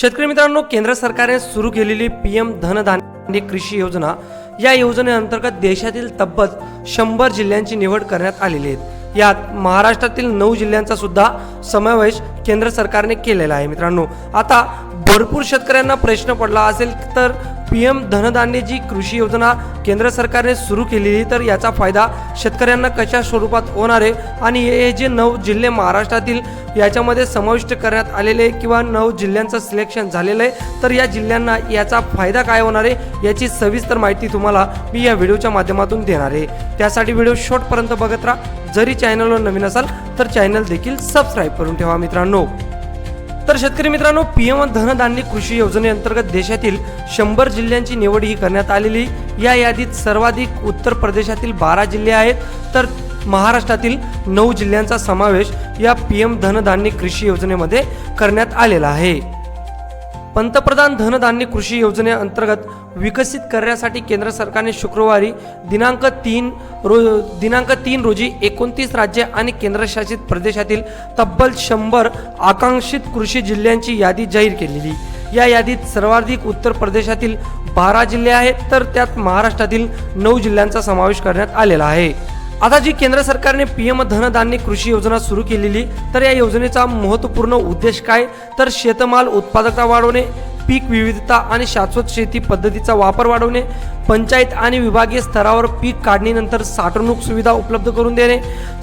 शेतकरी मित्रांनो केंद्र सरकारने सुरू केलेली पी एम धनधान्य कृषी योजना या योजनेअंतर्गत देशातील तब्बल शंभर जिल्ह्यांची निवड करण्यात आलेली आहे. यात महाराष्ट्रातील नऊ जिल्ह्यांचा सुद्धा समावेश केंद्र सरकारने केलेला आहे मित्रांनो. आता भरपूर शेतकऱ्यांना प्रश्न पडला असेल तर पी एम धनधान्य जी कृषी योजना केंद्र सरकारने सुरू केलेली तर याचा फायदा शेतकऱ्यांना कशा स्वरूपात होणार आहे आणि हे जे नऊ जिल्हे महाराष्ट्रातील याच्यामध्ये समाविष्ट करण्यात आलेले किंवा नऊ जिल्ह्यांचं सिलेक्शन झालेलं आहे तर या जिल्ह्यांना याचा फायदा काय होणार आहे याची सविस्तर माहिती तुम्हाला मी या व्हिडिओच्या माध्यमातून देणार आहे. त्यासाठी व्हिडिओ शॉर्टपर्यंत बघत राहा. जरी चॅनलवर नवीन असाल तर चॅनल देखील सबस्क्राईब करून ठेवा मित्रांनो. तर शेतकरी मित्रांनो पी एम धनधान्य कृषी योजनेअंतर्गत देशातील शंभर जिल्ह्यांची निवड ही करण्यात आलेली. या यादीत सर्वाधिक उत्तर प्रदेशातील बारा जिल्हे आहेत. तर महाराष्ट्रातील नऊ जिल्ह्यांचा समावेश या पी एम धनधान्य कृषी योजनेमध्ये करण्यात आलेला आहे. पंतप्रधान धनधान्य कृषी योजनेअंतर्गत विकसित करण्यासाठी केंद्र सरकारने शुक्रवारी दिनांक तीन रो दिनांक तीन रोजी एकोणतीस राज्ये आणि केंद्रशासित प्रदेशातील तब्बल शंभर आकांक्षित कृषी जिल्ह्यांची यादी जाहीर केलेली. या यादीत सर्वाधिक उत्तर प्रदेशातील बारा जिल्हे आहेत तर त्यात महाराष्ट्रातील नऊ जिल्ह्यांचा समावेश करण्यात आलेला आहे. आता जी केंद्र सरकारने पी एम धनधान्य कृषी योजना सुरू केलेली तर या योजनेचा महत्त्वपूर्ण उद्देश काय? तर शेतमाल उत्पादकता वाढवणे पीक विविधता आणि शाश्वत शेती पद्धतीचा वापर वाढवणे पंचायत आणि विभागीय स्तरावर पीक काढणीनंतर साठवणूक सुविधा उपलब्ध करून देणे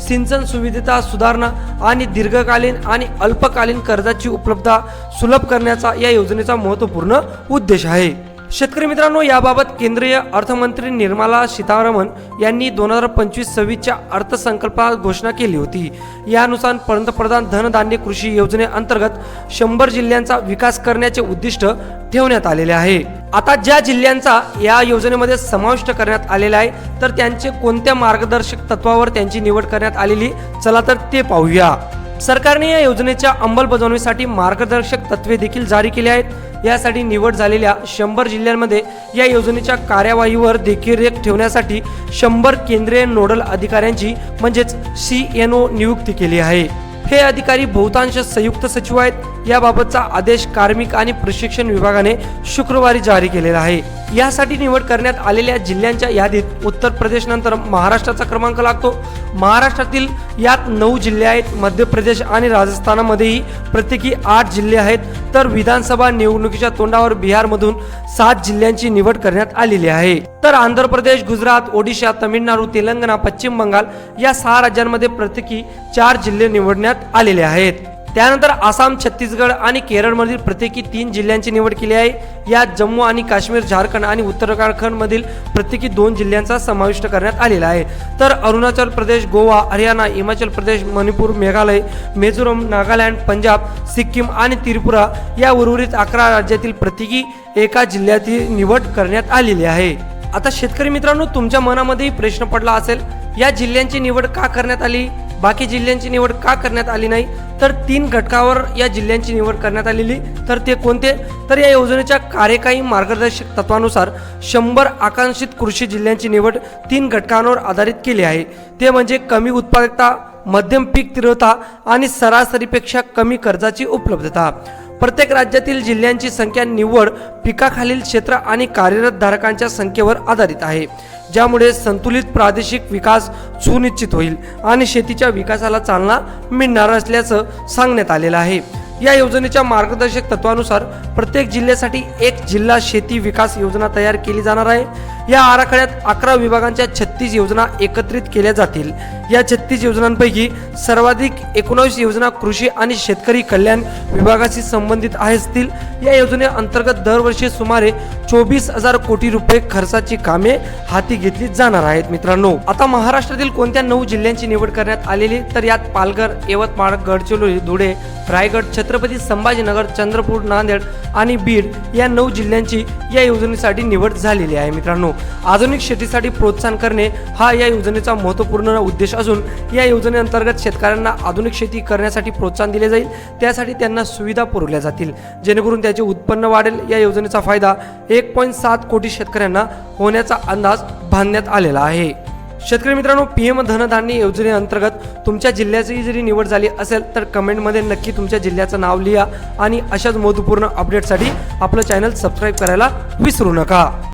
सिंचन सुविधेता सुधारणा आणि दीर्घकालीन आणि अल्पकालीन कर्जाची उपलब्धता सुलभ करण्याचा या योजनेचा महत्त्वपूर्ण उद्देश आहे. शेतकरी मित्रांनो याबाबत केंद्रीय अर्थमंत्री निर्मला सीतारामन यांनी दोन हजार पंचवीस सव्वीसच्या अर्थसंकल्पात घोषणा केली होती. यानुसार पंतप्रधान धनधान्य कृषी योजनेअंतर्गत शंभर जिल्ह्यांचा विकास करण्याचे उद्दिष्ट ठेवण्यात आलेले आहे. आता ज्या जिल्ह्यांचा या योजनेमध्ये समाविष्ट करण्यात आलेला आहे तर त्यांचे कोणत्या मार्गदर्शक तत्वावर त्यांची निवड करण्यात आलेली चला तर ते पाहूया. सरकारने या योजनेच्या अंमलबजावणीसाठी मार्गदर्शक तत्वे देखील जारी केली आहेत. यासाठी निवड झालेल्या शंभर जिल्ह्यांमध्ये या योजनेच्या कार्यवाहीवर देखरेख ठेवण्यासाठी शंभर केंद्रीय नोडल अधिकाऱ्यांची म्हणजेच सी एन ओ नियुक्ती केली आहे. हे अधिकारी बहुतांश संयुक्त सचिव आहेत. याबाबतचा आदेश कार्मिक आणि प्रशिक्षण विभागाने शुक्रवारी जारी केलेला आहे. यासाठी निवड करण्यात आलेल्या जिल्ह्यांच्या यादीत उत्तर प्रदेश नंतर महाराष्ट्राचा क्रमांक लागतो. महाराष्ट्रातील यात नऊ जिल्हे आहेत मध्य प्रदेश आणि राजस्थानामध्येही प्रत्येकी आठ जिल्हे आहेत. तर विधानसभा निवडणुकीच्या तोंडावर बिहारमधून सात जिल्ह्यांची निवड करण्यात आलेली आहे. तर आंध्र प्रदेश गुजरात ओडिशा तमिळनाडू तेलंगणा पश्चिम बंगाल या सहा राज्यांमध्ये प्रत्येकी चार जिल्हे निवडण्यात आलेले आहेत. त्यानंतर आसाम छत्तीसगड आणि केरळमधील प्रत्येकी तीन जिल्ह्यांची निवड केली आहे. यात जम्मू आणि काश्मीर झारखंड आणि उत्तराखंडमधील प्रत्येकी दोन जिल्ह्यांचा समाविष्ट करण्यात आलेला आहे. तर अरुणाचल प्रदेश गोवा हरियाणा हिमाचल प्रदेश मणिपूर मेघालय मिझोरम नागालँड पंजाब सिक्कीम आणि त्रिपुरा या उर्वरित अकरा राज्यातील प्रत्येकी एका जिल्ह्याची निवड करण्यात आलेली आहे. आता शेतकरी मित्रांनो तुमच्या मनामध्येही प्रश्न पडला असेल या जिल्ह्यांची निवड का करण्यात आली? बाकी जिल्ह्यांची निवड का करण्यात आली नाही? तर तीन घटकावर या जिल्ह्यांची निवड करण्यात आलेली. तर ते कोणते? तर या योजनेच्या कार्यकारी मार्गदर्शक तत्वानुसार शंभर आकांक्षित कृषी जिल्ह्यांची निवड तीन घटकांवर आधारित केली आहे. ते म्हणजे कमी उत्पादकता मध्यम पीक तीव्रता आणि सरासरीपेक्षा कमी कर्जाची उपलब्धता. प्रत्येक राज्यातील जिल्ह्यांची संख्या निव्वळ पिकाखालील क्षेत्र आणि कार्यरत धारकांच्या संख्येवर आधारित आहे. ज्यामुळे संतुलित प्रादेशिक विकास सुनिश्चित होईल आणि शेतीच्या विकासाला चालना मिळणार असल्याचं सांगण्यात आलेलं आहे. या योजनेच्या मार्गदर्शक तत्वानुसार प्रत्येक जिल्ह्यासाठी एक जिल्हा शेती विकास योजना तयार केली जाणार आहे. या आराखड्यात अकरा विभागांच्या छत्तीस योजना एकत्रित केल्या जातील. या छत्तीस योजनांपैकी सर्वाधिक एकोणावीस योजना कृषी आणि शेतकरी कल्याण विभागाशी संबंधित असतील. या योजनेअंतर्गत दरवर्षी सुमारे चोवीस हजार कोटी रुपये खर्चाची कामे हाती घेतली जाणार आहेत मित्रांनो. आता महाराष्ट्रातील कोणत्या नऊ जिल्ह्यांची निवड करण्यात आलेली तर यात पालघर यवतमाळ गडचिरोली धुळे रायगड छत्रपती संभाजीनगर चंद्रपूर नांदेड आणि बीड या नऊ जिल्ह्यांची या योजनेसाठी निवड झालेली आहे मित्रांनो. आधुनिक शेतीसाठी प्रोत्साहन करणे हा या योजनेचा महत्त्वपूर्ण उद्देश असून या योजनेअंतर्गत शेतकऱ्यांना आधुनिक शेती करण्यासाठी प्रोत्साहन दिले जाईल त्यासाठी त्यांना सुविधा पुरवल्या जातील. जेणेकरून त्याचे उत्पन्न वाढेल. या योजनेचा फायदा एक पॉईंट सात कोटी शेतकऱ्यांना होण्याचा अंदाज बांधण्यात आलेला आहे. शेतकरी मित्रांनो पी एम धनधान्य योजनेअंतर्गत तुमच्या जिल्ह्याची जरी निवड झाली असेल तर कमेंटमध्ये नक्की तुमच्या जिल्ह्याचं नाव लिहा आणि अशाच महत्त्वपूर्ण अपडेटसाठी आपलं चॅनल सबस्क्राईब करायला विसरू नका.